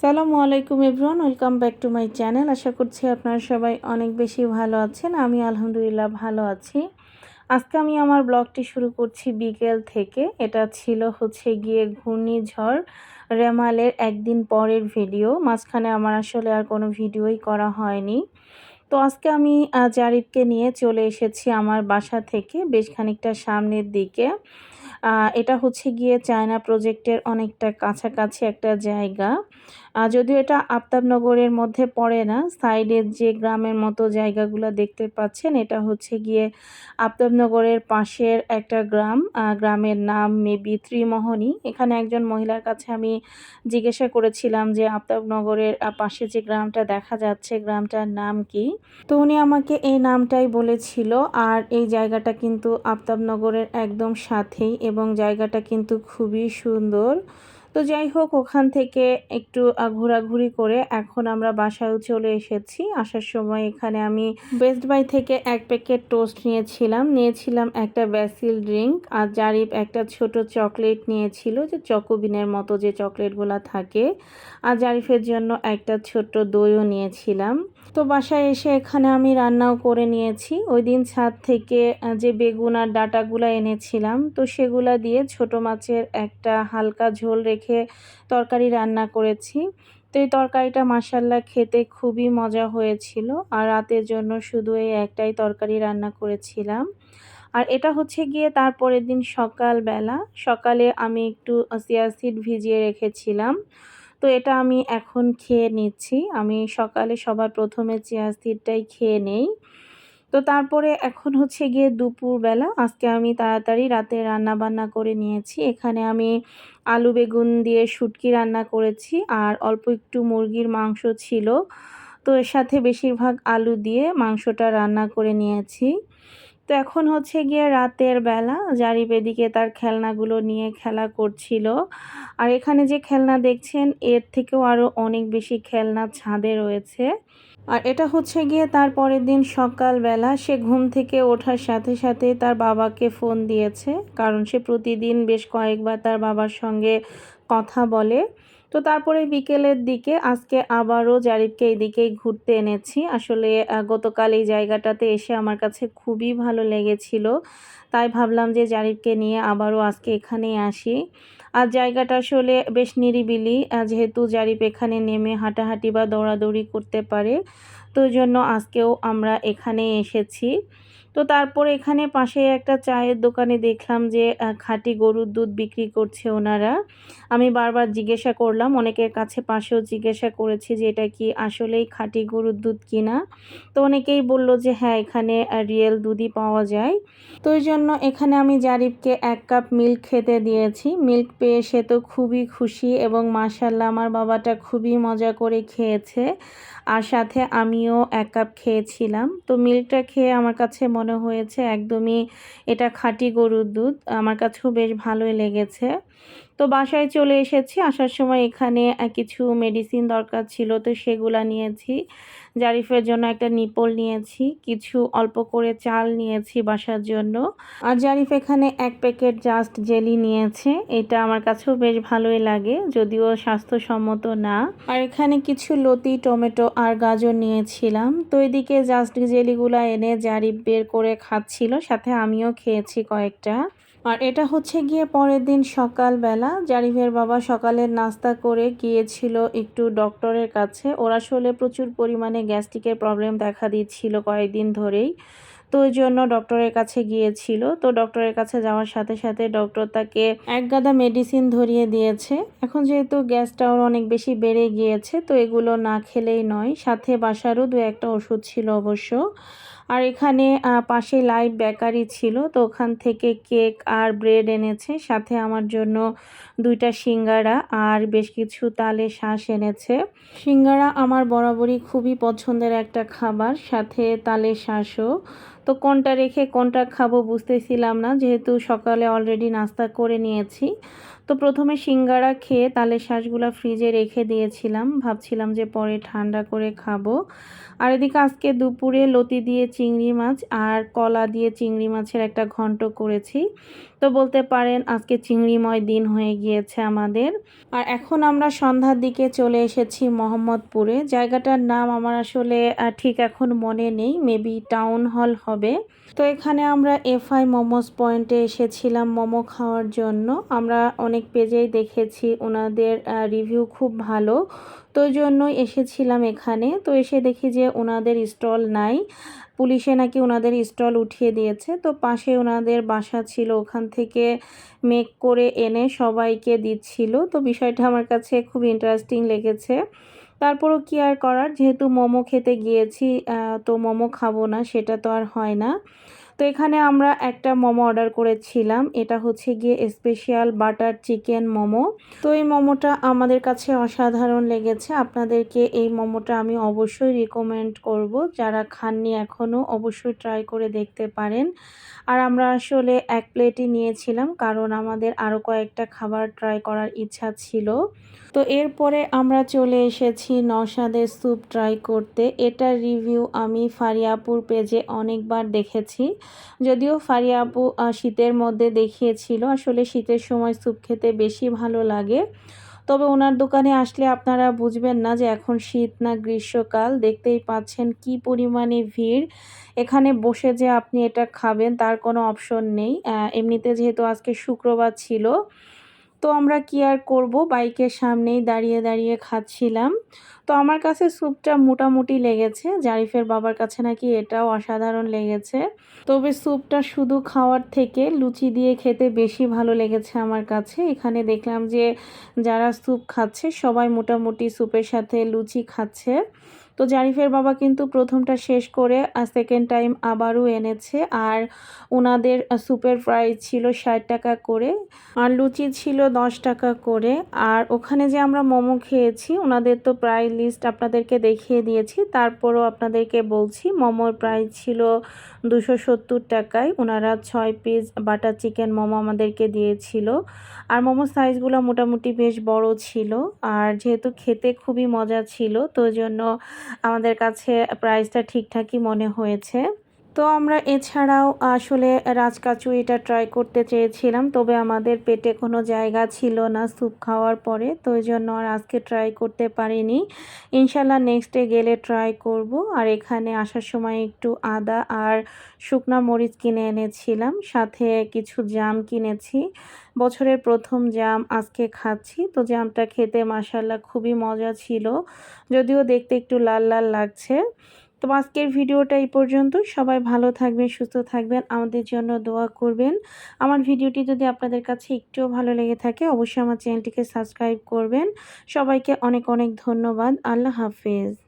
সালামু আলাইকুম everyone, welcome back to my channel. আশা করছি আপনারা সবাই অনেক বেশি ভালো আছেন। আমি আলহামদুলিল্লাহ ভালো আছি। আজকে আমি আমার ব্লগটি শুরু করছি বিকেল থেকে। এটা ছিল হচ্ছে গিয়ে ঘূর্ণিঝড় রেমালের একদিন পরের ভিডিও। মাঝখানে আমার আসলে আর কোনো ভিডিওই করা হয়নি। তো আজকে আমি জারিফকে নিয়ে চলে এসেছি আমার বাসা থেকে, বেশ খানিকটা সামনের দিকে। এটা হচ্ছে গিয়ে চায়না প্রজেক্টের অনেকটা কাছাকাছি একটা জায়গা। যদিও এটা আফতাবনগরের মধ্যে পড়ে না সাইডের যে গ্রামের মতো জায়গাগুলো দেখতে পাচ্ছেন, এটা হচ্ছে গিয়ে আফতাবনগরের পাশের একটা গ্রাম। গ্রামের নাম মেবি ত্রিমোহনী। এখানে একজন মহিলার কাছে আমি জিজ্ঞাসা করেছিলাম যে, আফতাবনগরের পাশে যে গ্রামটা দেখা যাচ্ছে, গ্রামটার নাম কি? তো উনি আমাকে এই নামটাই বলেছিল, আর এই জায়গাটা কিন্তু আফতাবনগরের একদম সাথেই এবং জায়গাটা কিন্তু খুবই সুন্দর। তো যাই হোক, ওখান থেকে একটু ঘোরাঘুরি করে এখন আমরা বাসায়ও চলে এসেছি। আসার সময় এখানে আমি বেস্ট বাই থেকে এক প্যাকেট টোস্ট নিয়েছিলাম। নিয়েছিলাম একটা ব্যাসিল ড্রিঙ্ক আর জারিফ একটা ছোট চকলেট নিয়েছিল, যে চকোবিনের মতো যে চকলেটগুলো থাকে। আর জারিফের জন্য একটা ছোট্ট দইও নিয়েছিলাম। তো বাসায় এসে এখানে আমি রান্নাও করে নিয়েছি। ওই দিন ছাদ থেকে যে বেগুন আর ডাটাগুলো এনেছিলাম, তো সেগুলা দিয়ে ছোট মাছের একটা হালকা ঝোল রেখে তরকারি রান্না করেছি। তো এই তরকারিটা মাসাল্লাহ খেতে খুবই মজা হয়েছিল। আর রাতের জন্য শুধু এই একটাই তরকারি রান্না করেছিলাম। আর এটা হচ্ছে গিয়ে তারপরের দিন সকালবেলা। সকালে আমি একটু চিয়া সিড ভিজিয়ে রেখেছিলাম। তো এটা আমি এখন খেয়ে নিচ্ছি। আমি সকালে সবার প্রথমে চিয়া সিডটাই খেয়ে নেই। তো তারপরে এখন হচ্ছে গিয়ে দুপুরবেলা, আজকে আমি তাড়াতাড়ি রাতে রান্না বান্না করে নিয়েছি। এখানে আমি আলু বেগুন দিয়ে শুটকি রান্না করেছি আর অল্প একটু মুরগির মাংস ছিল। তো এর সাথে বেশিরভাগ আলু দিয়ে মাংসটা রান্না করে নিয়েছি। তো এখন হচ্ছে গিয়ে রাতের বেলা জারিফ এদিকে তার খেলনাগুলো নিয়ে খেলা করছিল। আর এখানে যে খেলনা দেখছেন, এর থেকেও আরও অনেক বেশি খেলনা ছাদে রয়েছে। আর এটা হচ্ছে গিয়ে তার পরের দিন সকালবেলা। সে ঘুম থেকে ওঠার সাথে সাথে তার বাবাকে ফোন দিয়েছে, কারণ সে প্রতিদিন বেশ কয়েকবার তার বাবার সঙ্গে কথা বলে। তো তারপরে বিকেলের দিকে আজকে আবারও জারিফকে এদিকেই ঘুরতে এনেছি। আসলে গতকাল এই জায়গাটাতে এসে আমার কাছে খুবই ভালো লেগেছিল। তাই ভাবলাম যে জারিফকে নিয়ে আবারও আজকে এখানেই আসি। আর জায়গাটা আসলে বেশ নিরিবিলি যেহেতু জারিফ এখানে নেমে হাঁটাহাঁটি বা দৌড়াদৌড়ি করতে পারে, তো জন্য আজকেও আমরা এখানে এসেছি। তো তারপর এখানে পাশে একটা চায়ের দোকানে দেখলাম যে খাঁটি গরুর দুধ বিক্রি করছে ওনারা। আমি বারবার জিজ্ঞাসা করলাম, অনেকের কাছে পাশেও জিজ্ঞাসা করেছি যে, এটা কি আসলেই খাঁটি গরুর দুধ কিনা? তো অনেকেই বলল যে হ্যাঁ এখানে রিয়েল দুধই পাওয়া যায়। তো ওই জন্য এখানে আমি জারিফকে এক কাপ মিল্ক খেতে দিয়েছি। মিল্ক পেয়ে সে তো খুবই খুশি এবং মাশাল্লাহ আমার বাবাটা খুবই মজা করে খেয়েছে। আর সাথে আমিও এক কাপ খেয়েছিলাম। তো মিল্কটা খেয়ে আমার কাছে মনে হয়েছে একদমই এটা খাঁটি গরুর দুধ। আমার কাছেও বেশ ভালোই লেগেছে। তো বাসায় চলে এসেছি। আসার সময় এখানে কিছু মেডিসিন দরকার ছিল, তো সেগুলো নিয়েছি। জারিফের জন্য একটা নিপল নিয়েছি, কিছু অল্প করে চাল নিয়েছি বাসার জন্য। আর জারিফ এখানে এক প্যাকেট জাস্ট জেলি নিয়েছে, এটা আমার কাছেও বেশ ভালোই লাগে, যদিও স্বাস্থ্যসম্মত না। আর এখানে কিছু লতি, টমেটো আর গাজর নিয়েছিলাম। তো এদিকে জাস্ট জেলিগুলো এনে জারিফ বের করে খাচ্ছিল, সাথে আমিও খেয়েছি কয়েকটা। আর এটা হচ্ছে গিয়ে পরের দিন সকালবেলা। জারিফের বাবা সকালের নাস্তা করে গিয়েছিল একটু ডক্টরের কাছে। ওরা আসলে প্রচুর পরিমাণে গ্যাস্ট্রিকের প্রবলেম দেখা দিচ্ছিল কয়েকদিন ধরেই। তো ওই জন্য ডক্টরের কাছে গিয়েছিল। তো ডক্টরের কাছে যাওয়ার সাথে সাথে ডক্টর তাকে এক গাদা মেডিসিন ধরিয়ে দিয়েছে। এখন যেহেতু গ্যাসটা ওর অনেক বেশি বেড়ে গিয়েছে, তো এগুলো না খেলেই নয়। সাথে বাসারও দু একটা ওষুধ ছিল অবশ্য। আর এখানে পাশে লাইভ বেকারি ছিল, তো ওখান থেকে কেক আর ব্রেড এনেছে, সাথে আমার জন্য দুইটা সিঙ্গারা আর বেশ কিছু তালে শাঁস এনেছে। সিঙ্গারা আমার বরাবরই খুবই পছন্দের একটা খাবার, সাথে তালে শাঁসও। তো কোনটা রেখে কোনটা খাব বুঝতেছিলাম না, যেহেতু সকালে অলরেডি নাস্তা করে নিয়েছি। তো প্রথমে সিঙ্গারা খেয়ে তালের শ্বাসগুলো ফ্রিজে রেখে দিয়েছিলাম। ভাবছিলাম যে পরে ঠান্ডা করে খাব। আর এদিকে আজকে দুপুরে লতি দিয়ে চিংড়ি মাছ আর কলা দিয়ে চিংড়ি মাছের একটা ঘন্ট করেছি। তো বলতে পারেন আজকে চিংড়িময় দিন হয়ে গিয়েছে আমাদের। আর এখন আমরা সন্ধ্যার দিকে চলে এসেছি মোহাম্মদপুরে। জায়গাটার নাম আমার আসলে ঠিক এখন মনে নেই। মেবি টাউন হল হবে। তো এখানে আমরা এফআই মোমোস পয়েন্টে এসেছিলাম মোমো খাওয়ার জন্য। আমরা অনেক পেজেই দেখেছি, ওনাদের রিভিউ খুব ভালো। তো ওই জন্যই এসেছিলাম এখানে। তো এসে দেখি যে ওনাদের স্টল নাই। পুলিশে নাকি ওনাদের স্টল উঠিয়ে দিয়েছে। তো পাশে ওনাদের বাসা ছিল, ওখান থেকে মেক করে এনে সবাইকে দিচ্ছিল। তো বিষয়টা আমার কাছে খুব ইন্টারেস্টিং লেগেছে। তারপরও কি আর করার? যেহেতু মোমো খেতে গিয়েছি তো মোমো খাব না, সেটা তো আর হয় না। তো এখানে আমরা একটা মোমো অর্ডার করেছিলাম। এটা হচ্ছে গিয়ে স্পেশাল বাটার চিকেন মোমো। তো এই মোমোটা আমাদের কাছে অসাধারণ লেগেছে। আপনাদেরকে এই মোমোটা আমি অবশ্যই রিকমেন্ড করব। যারা খাননি এখনও অবশ্যই ট্রাই করে দেখতে পারেন। আর আমরা আসলে এক প্লেটই নিয়েছিলাম, কারণ আমাদের আরও কয়েকটা খাবার ট্রাই করার ইচ্ছা ছিল। তো এরপরে আমরা চলে এসেছি নসাদের স্যুপ ট্রাই করতে। এটার রিভিউ আমি ফারিয়াপুর পেজে অনেকবার দেখেছি। যদিও ফারিয়া আপু শীতের মধ্যে দেখিয়েছিল, আসলে শীতের সময় স্যুপ খেতে বেশি ভালো লাগে। তবে ওনার দোকানে আসলে আপনারা বুঝবেন না যে এখন শীত না গ্রীষ্মকাল, দেখতেই পাচ্ছেন কি পরিমাণে ভিড়। এখানে বসে যে আপনি এটা খাবেন, তার কোনো অপশন নেই। এমনিতে যেহেতু আজকে শুক্রবার ছিল, তো আমরা কি আর করব? বাইকের সামনেই দাঁড়িয়ে দাঁড়িয়ে খাচ্ছিলাম। তো আমার কাছে স্যুপটা মোটামুটি লেগেছে। জারিফের বাবার কাছে নাকি এটাও অসাধারণ লেগেছে। তবে স্যুপটা শুধু খাওয়ার থেকে লুচি দিয়ে খেতে বেশি ভালো লেগেছে আমার কাছে। এখানে দেখলাম যে যারা স্যুপ খাচ্ছে সবাই মোটামুটি স্যুপের সাথে লুচি খাচ্ছে। তো জারিফের বাবা কিন্তু প্রথমটা শেষ করে সেকেন্ড টাইম আবারও এনেছে। আর ওনাদের সুপের প্রাইস ছিল ষাট টাকা করে, আর লুচি ছিল দশ টাকা করে। আর ওখানে যে আমরা মোমো খেয়েছি ওনাদের তো প্রাইস লিস্ট আপনাদেরকে দেখিয়ে দিয়েছি। তারপরও আপনাদেরকে বলছি, মোমোর প্রাইস ছিল দুশো সত্তর টাকায়। ওনারা ছয় পিস বাটার চিকেন মোমো আমাদেরকে দিয়েছিল। আর মোমোর সাইজগুলো মোটামুটি বেশ বড় ছিল। আর যেহেতু খেতে খুবই মজা ছিল, তো জন্য আমাদের কাছে প্রাইসটা ঠিকঠাকই মনে হয়েছে। তো আমরা এছাড়াও আসলে রাজকাচুরিটা ট্রাই করতে চেয়েছিলাম, তবে আমাদের পেটে কোনো জায়গা ছিল না স্যুপ খাওয়ার পরে, তো ওই জন্য আর আজকে ট্রাই করতে পারিনি। ইনশাল্লাহ নেক্সটে গেলে ট্রাই করব। আর এখানে আসার সময় একটু আদা আর শুকনা মরিচ কিনে এনেছিলাম, সাথে কিছু জাম কিনেছি। বছরের প্রথম জাম আজকে খাচ্ছি, তো জামটা খেতে মাসাল্লাহ খুবই মজা ছিল, যদিও দেখতে একটু লাল লাল লাগছে। তো আজকের ভিডিওটা এই পর্যন্ত। সবাই ভালো থাকবেন, সুস্থ থাকবেন, আমাদের জন্য দোয়া করবেন। আমার ভিডিওটি যদি আপনাদের কাছে একটুও ভালো লেগে থাকে, অবশ্যই আমার চ্যানেলটিকে সাবস্ক্রাইব করবেন। সবাইকে অনেক অনেক ধন্যবাদ। আল্লাহ হাফেজ।